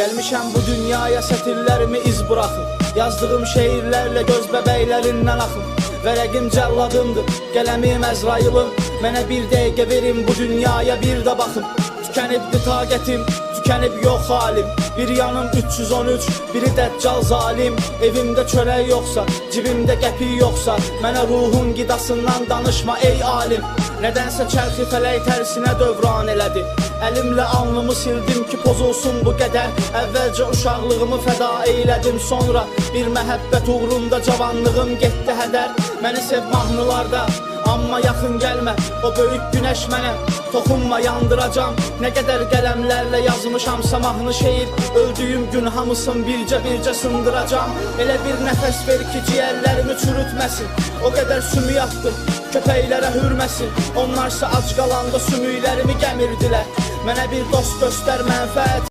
Gelmişəm bu dünyaya sətirlərimi iz buraxım Yazdığım şeirlərlə göz bəbəklərindən axım Vərəqim cəlladımdır, qələmim Əzrayılım Mənə bir dəqiqə verin bu dünyaya bir də baxım Tükənibdi taqətim, tükənib yox halim. Bir yanım 313, biri dəccal zalim. Evimdə çörək yoxsa, cibimdə qəpik yoxsa Mənə ruhun qidasından danışma ey alim. Nədənsə çərxi fələk tərsinə dövran elədi Əlimlə alnımı sildim ki pozulsun bu qədər Əvvəlcə uşaqlığımı fəda eylədim sonra Bir məhəbbət uğrunda cavanlığım getdi hədər Məni sev mahnılarda Amma yaxın gəlmə, o böyük günəş mənə Toxunma yandıracam Nə qədər qələmlərlə yazmışamsa mahnı şeir Öldüyüm gün hamısın bircə-bircə sındıracam Elə bir nəfəs ver ki ciyərlərimi çürütməsin O qədər sümük atdım, köpəklərə hürməsin Onlarsa ac qalanda sümüklərimi gəmirdilər Mənə bir dost göstər mənfəət